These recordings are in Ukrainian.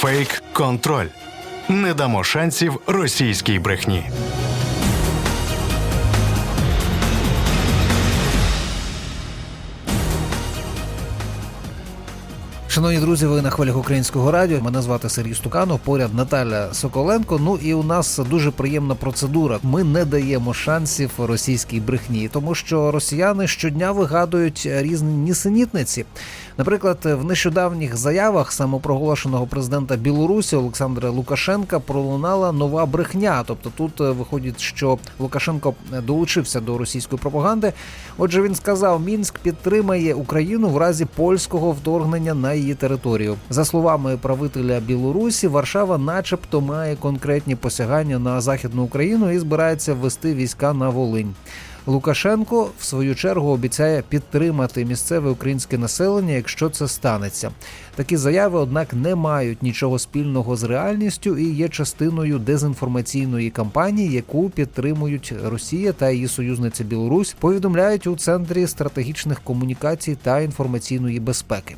Фейк контроль. Не дамо шансів російській брехні. Шановні друзі, ви на хвилях українського радіо. Мене звати Сергій Стуканов, поряд Наталя Соколенко. Ну і у нас дуже приємна процедура. Ми не даємо шансів російській брехні, тому що росіяни щодня вигадують різні нісенітниці. Наприклад, в нещодавніх заявах самопроголошеного президента Білорусі Олександра Лукашенка пролунала нова брехня. Тобто, тут е, виходить, що Лукашенко долучився до російської пропаганди. Отже, він сказав, Мінськ підтримає Україну в разі польського вторгнення на її територію. За словами правителя Білорусі, Варшава, начебто, має конкретні посягання на західну Україну і збирається ввести війська на Волинь. Лукашенко в свою чергу обіцяє підтримати місцеве українське населення, якщо це станеться. Такі заяви, однак, не мають нічого спільного з реальністю і є частиною дезінформаційної кампанії, яку підтримують Росія та її союзниця Білорусь. Повідомляють у центрі стратегічних комунікацій та інформаційної безпеки.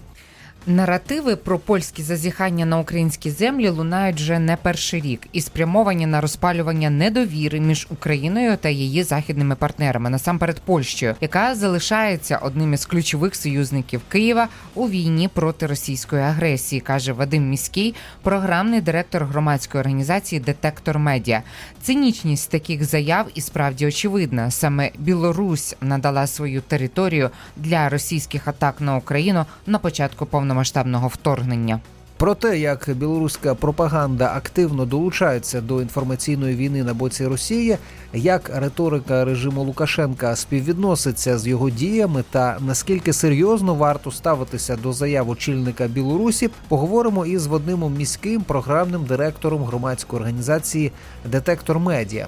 Наративи про польські зазіхання на українські землі лунають вже не перший рік і спрямовані на розпалювання недовіри між Україною та її західними партнерами, насамперед Польщею, яка залишається одним із ключових союзників Києва у війні проти російської агресії, каже Вадим Міський, програмний директор громадської організації Детектор Медіа. Цинічність таких заяв і справді очевидна. Саме Білорусь надала свою територію для російських атак на Україну на початку повномасштабного вторгнення. Про те, як білоруська пропаганда активно долучається до інформаційної війни на боці Росії, як риторика режиму Лукашенка співвідноситься з його діями, та наскільки серйозно варто ставитися до заяв очільника Білорусі, поговоримо із Вадимом міським програмним директором громадської організації Детектор Медіа.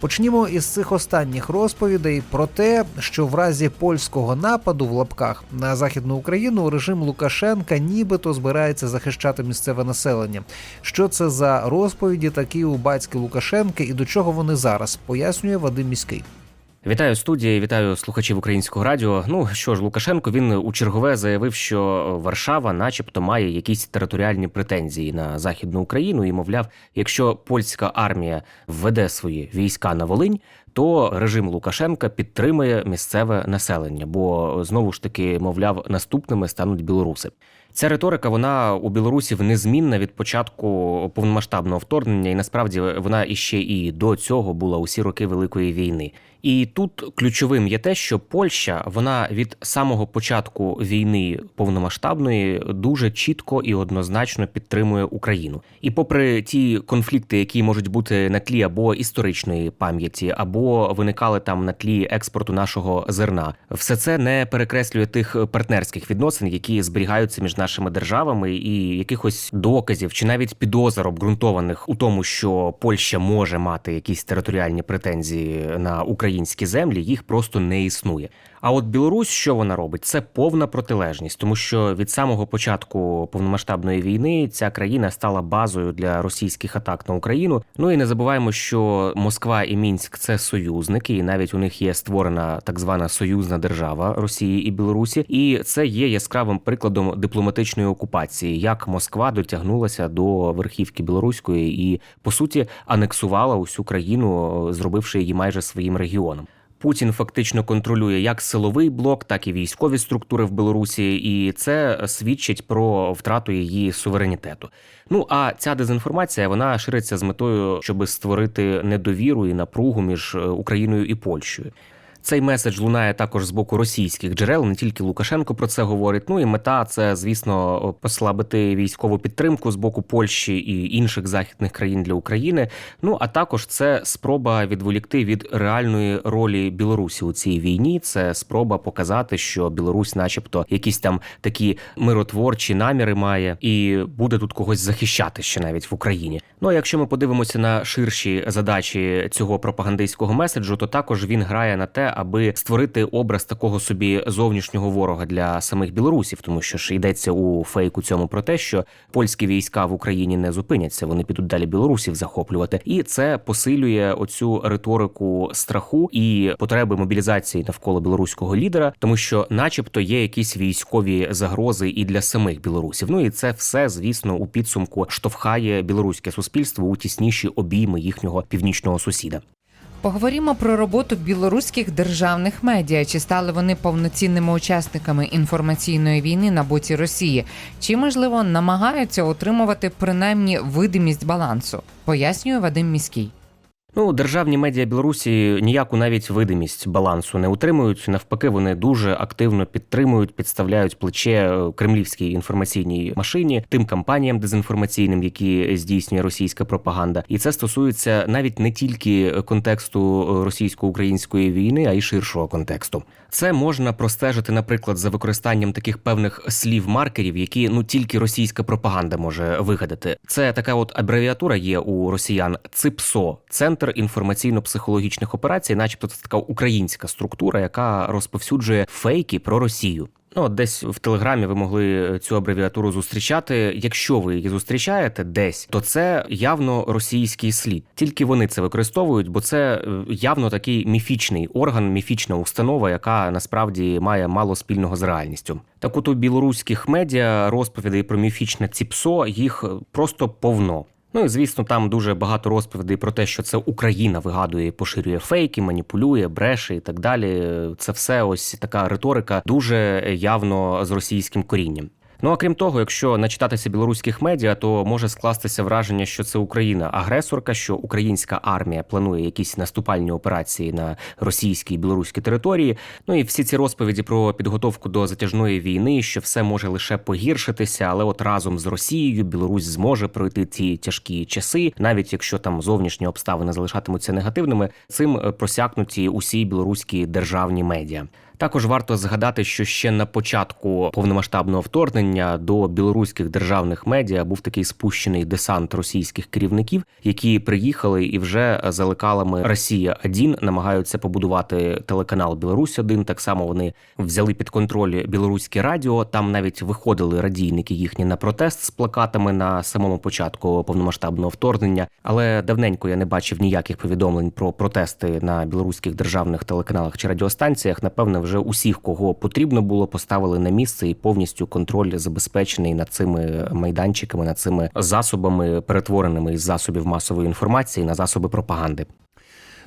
Почнімо із цих останніх розповідей про те, що в разі польського нападу в лапках на західну Україну режим Лукашенка нібито збирається захищати місцеве населення. Що це за розповіді такі у батьки Лукашенки і до чого вони зараз пояснює Вадим Міський. Вітаю студії, вітаю слухачів українського радіо. Ну що ж, Лукашенко він у чергове заявив, що Варшава, начебто, має якісь територіальні претензії на західну Україну, і мовляв, якщо польська армія введе свої війська на Волинь, то режим Лукашенка підтримує місцеве населення, бо знову ж таки, мовляв, наступними стануть білоруси. Ця риторика вона у білорусів незмінна від початку повномасштабного вторгнення, і насправді вона іще і до цього була усі роки Великої війни. І тут ключовим є те, що Польща вона від самого початку війни повномасштабної дуже чітко і однозначно підтримує Україну. І попри ті конфлікти, які можуть бути на тлі або історичної пам'яті, або виникали там на тлі експорту нашого зерна, все це не перекреслює тих партнерських відносин, які зберігаються між нашими державами, і якихось доказів чи навіть підозр обґрунтованих у тому, що Польща може мати якісь територіальні претензії на українські землі, їх просто не існує. А от Білорусь, що вона робить, це повна протилежність, тому що від самого початку повномасштабної війни ця країна стала базою для російських атак на Україну. Ну і не забуваємо, що Москва і Мінськ це союзники, і навіть у них є створена так звана союзна держава Росії і Білорусі, і це є яскравим прикладом дипломатичної окупації, як Москва дотягнулася до верхівки білоруської і по суті анексувала усю країну, зробивши її майже своїм регіоном. Путін фактично контролює як силовий блок, так і військові структури в Білорусі, і це свідчить про втрату її суверенітету. Ну а ця дезінформація вона шириться з метою, щоб створити недовіру і напругу між Україною і Польщею. Цей меседж лунає також з боку російських джерел. Не тільки Лукашенко про це говорить. Ну і мета це, звісно, послабити військову підтримку з боку Польщі і інших західних країн для України. Ну а також це спроба відволікти від реальної ролі Білорусі у цій війні. Це спроба показати, що Білорусь, начебто, якісь там такі миротворчі наміри має, і буде тут когось захищати ще навіть в Україні. Ну а якщо ми подивимося на ширші задачі цього пропагандистського меседжу, то також він грає на те аби створити образ такого собі зовнішнього ворога для самих білорусів, тому що ж йдеться у фейку цьому про те, що польські війська в Україні не зупиняться, вони підуть далі білорусів захоплювати, і це посилює оцю риторику страху і потреби мобілізації навколо білоруського лідера, тому що, начебто, є якісь військові загрози і для самих білорусів. Ну і це все, звісно, у підсумку штовхає білоруське суспільство у тісніші обійми їхнього північного сусіда. Поговоримо про роботу білоруських державних медіа. Чи стали вони повноцінними учасниками інформаційної війни на боці Росії? Чи можливо намагаються отримувати принаймні видимість балансу? Пояснює Вадим Міський. Ну, державні медіа Білорусі ніяку навіть видимість балансу не утримують. Навпаки, вони дуже активно підтримують, підставляють плече е, кремлівській інформаційній машині, тим кампаніям дезінформаційним, які здійснює російська пропаганда. І це стосується навіть не тільки контексту російсько-української війни, а й ширшого контексту. Це можна простежити, наприклад, за використанням таких певних слів-маркерів, які ну тільки російська пропаганда може вигадати. Це така от абревіатура є у росіян ЦИПСО центр інформаційно-психологічних операцій, начебто це така українська структура, яка розповсюджує фейки про Росію. Ну, от десь в телеграмі ви могли цю абревіатуру зустрічати. Якщо ви її зустрічаєте десь, то це явно російський слід. Тільки вони це використовують, бо це е, явно такий міфічний орган, міфічна установа, яка насправді має мало спільного з реальністю. Так от у білоруських медіа розповідей про міфічне ЦІПСО їх е, просто повно. Ну і звісно, там дуже багато розповідей про те, що це Україна вигадує, поширює фейки, маніпулює, бреше і так далі. Це все ось така риторика дуже явно з російським корінням. Ну а крім того, якщо начитатися білоруських медіа, то може скластися враження, що це Україна агресорка, що українська армія планує якісь наступальні операції на російській і білоруській території. Ну і всі ці розповіді про підготовку до затяжної війни, що все може лише погіршитися, але от разом з Росією Білорусь зможе пройти ці тяжкі часи, навіть якщо там зовнішні обставини залишатимуться негативними, цим просякнуті усі білоруські державні медіа. Також варто згадати, що ще на початку повномасштабного вторгнення до білоруських державних медіа був такий спущений десант російських керівників, які приїхали і вже за лекалами Росія 1 намагаються побудувати телеканал Білорусь 1 Так само вони взяли під контроль білоруське радіо. Там навіть виходили радійники їхні на протест з плакатами на самому початку повномасштабного вторгнення. Але давненько я не бачив ніяких повідомлень про протести на білоруських державних телеканалах чи радіостанціях. Напевне, вже усіх, кого потрібно було, поставили на місце і повністю контроль забезпечений над цими майданчиками, над цими засобами, перетвореними із засобів масової інформації на засоби пропаганди.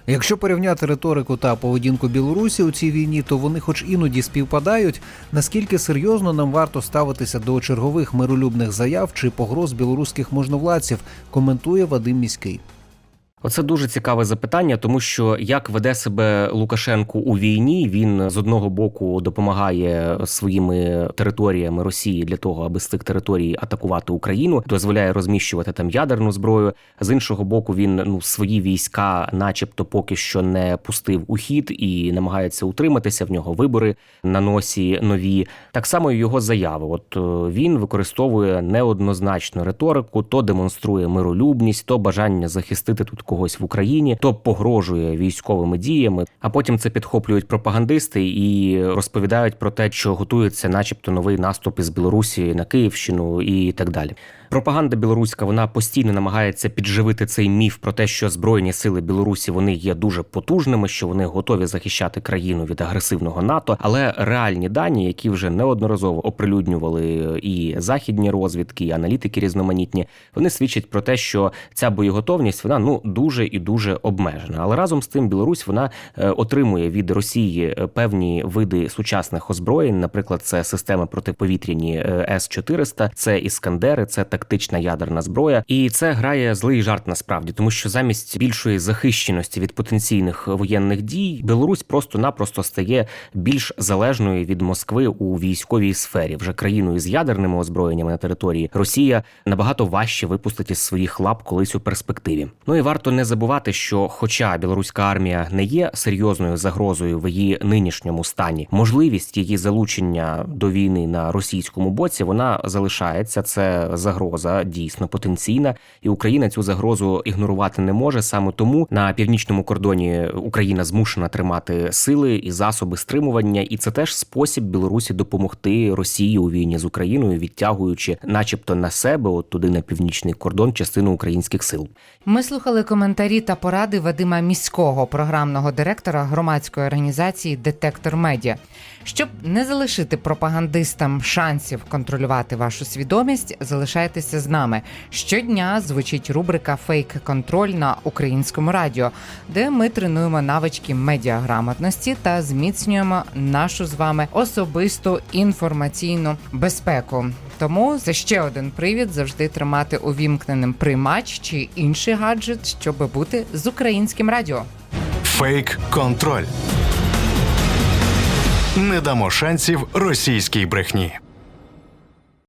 Якщо порівняти риторику та поведінку Білорусі у цій війні, то вони, хоч іноді співпадають, наскільки серйозно нам варто ставитися до чергових миролюбних заяв чи погроз білоруських можновладців, коментує Вадим Міський. Оце дуже цікаве запитання, тому що як веде себе Лукашенко у війні, він з одного боку допомагає своїми територіями Росії для того, аби з цих територій атакувати Україну, дозволяє розміщувати там ядерну зброю. З іншого боку, він ну свої війська, начебто, поки що не пустив у хід і намагається утриматися. В нього вибори на носі нові. Так само і його заяви. От е, він використовує неоднозначну риторику, то демонструє миролюбність, то бажання захистити тут когось в Україні, то погрожує військовими діями. А потім це підхоплюють пропагандисти і розповідають про те, що готується, начебто, новий наступ із Білорусі на Київщину і так далі. Пропаганда білоруська вона постійно намагається підживити цей міф про те, що збройні сили Білорусі вони є дуже потужними, що вони готові захищати країну від агресивного НАТО. Але реальні дані, які вже неодноразово оприлюднювали і західні розвідки, і аналітики різноманітні, вони свідчать про те, що ця боєготовність вона ну дуже і дуже обмежена. Але разом з тим Білорусь вона е, отримує від Росії е, певні види сучасних озброєнь, наприклад, це системи протиповітряні С 400 це іскандери, це тактична ядерна зброя, і це грає злий жарт насправді, тому що замість більшої захищеності від потенційних воєнних дій Білорусь просто-напросто стає більш залежною від Москви у військовій сфері, вже країною з ядерними озброєннями на території Росія набагато важче випустить із своїх лап колись у перспективі. Ну і варто не забувати, що, хоча білоруська армія не є серйозною загрозою в її нинішньому стані, можливість її залучення до війни на російському боці вона залишається. Це загроза загроза дійсно потенційна, і Україна цю загрозу ігнорувати не може. Саме тому на північному кордоні Україна змушена тримати сили і засоби стримування, і це теж спосіб Білорусі допомогти Росії у війні з Україною, відтягуючи, начебто, на себе, от туди на північний кордон, частину українських сил. Ми слухали коментарі та поради Вадима міського програмного директора громадської організації Детектор Медіа. Щоб не залишити пропагандистам шансів контролювати вашу свідомість, залишайтеся з нами. Щодня звучить рубрика Фейк контроль на українському радіо, де ми тренуємо навички медіаграмотності та зміцнюємо нашу з вами особисту інформаційну безпеку. Тому це ще один привід завжди тримати увімкненим приймач чи інший гаджет, щоб бути з українським радіо. Фейк контроль. Не дамо шансів російській брехні.